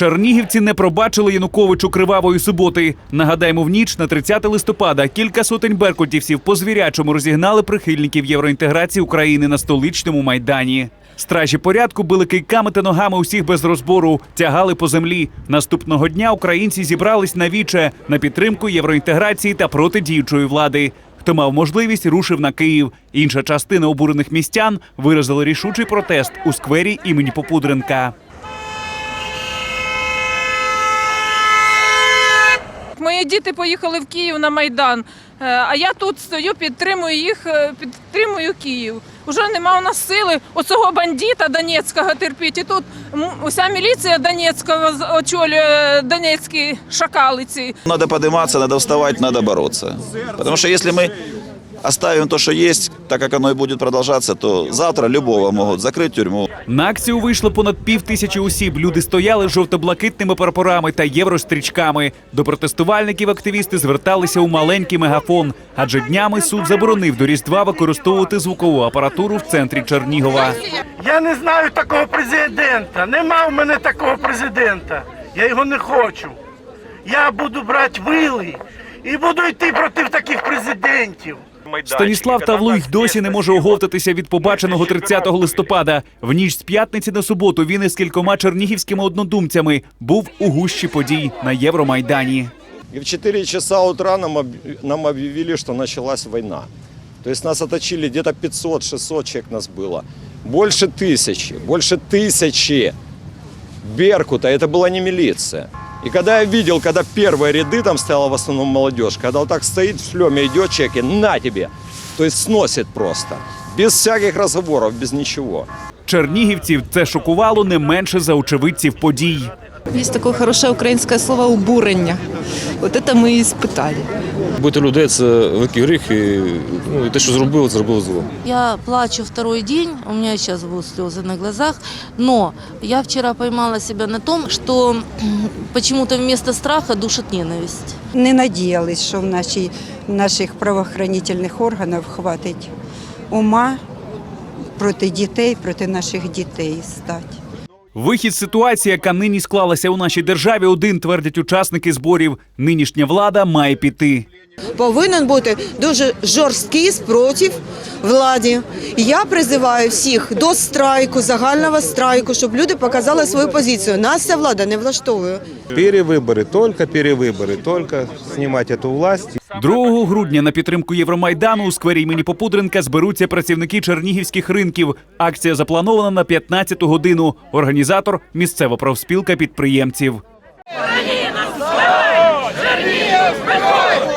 Чернігівці не пробачили Януковичу кривавої суботи. Нагадаємо, в ніч на 30 листопада кілька сотень беркутівців по звірячому розігнали прихильників євроінтеграції України на столичному майдані. Стражі порядку били кийками та ногами усіх без розбору, тягали по землі. Наступного дня українці зібрались на віче на підтримку євроінтеграції та проти діючої влади. Хто мав можливість, рушив на Київ. Інша частина обурених містян виразила рішучий протест у сквері імені Попудренка. Мої діти поїхали в Київ на Майдан, е, а я тут стою, підтримую їх, е, підтримую Київ. Уже нема у нас сили оцього бандита Донецького терпіти. І тут уся міліція Донецького очолює донецькі шакалиці. Надо підніматися, надо вставати, надо бороться. Тому що якщо мы оставим то, что есть, так как оно и будет продолжаться, то завтра любого могут закрыть в тюрьму. На акцію вийшло понад пів тисячі осіб. Люди стояли з жовто-блакитними прапорами та єврострічками. До протестувальників активісти зверталися у маленький мегафон, адже днями суд заборонив до Різдва використовувати звукову апаратуру в центрі Чернігова. Я не знаю такого президента. Нема в мене такого президента. Я його не хочу. Я буду брати вили і буду йти проти таких президентів. Станіслав Тавлуй й досі не може оговтатися від побаченого 30 листопада. В ніч з п'ятниці на суботу він із кількома чернігівськими однодумцями був у гущі подій на Євромайдані. И в 4 часа утра нам, об- нам объявили, что началась война. То есть нас оточили где-то 500-600 человек нас было. Больше тысячи, больше тысячи. Беркута, это была не милиция. И когда я видел, когда первые ряды, там стояла в основном молодежь, когда вот так стоит в шлеме, идет человек и на тебе. То есть сносит просто. Без всяких разговоров, без ничего. Чернігівців це шокувало не менше за очевидців подій. Есть такое хорошее украинское слово «убурення». Вот это мы и испытали. Бути людей це великий гріх, і, ну, і те, що зробили, це зробили зло. Я плачу второй день, у меня сейчас будут слезы на глазах, но я вчера поймала себя на том, что м, почему-то вместо страха душит ненависть. Не надіялись, що в нашій, в наших правоохранительних органах хватить ума проти дітей, проти наших дітей стати. Вихід з ситуації, яка нині склалася у нашій державі, один твердять учасники зборів. Нинішня влада має піти. повинен бути дуже жорсткий спротив владі. Я призиваю всіх до страйку, загального страйку, щоб люди показали свою позицію. Нас ця влада не влаштовує. Перевыборы, только перевыборы, только снимать эту власть 2 грудня на підтримку Євромайдану у сквері імені Попудренка зберуться працівники чернігівських ринків. Акція запланована на 15 годину. Організатор місцева профспілка підприємців. Чернігів!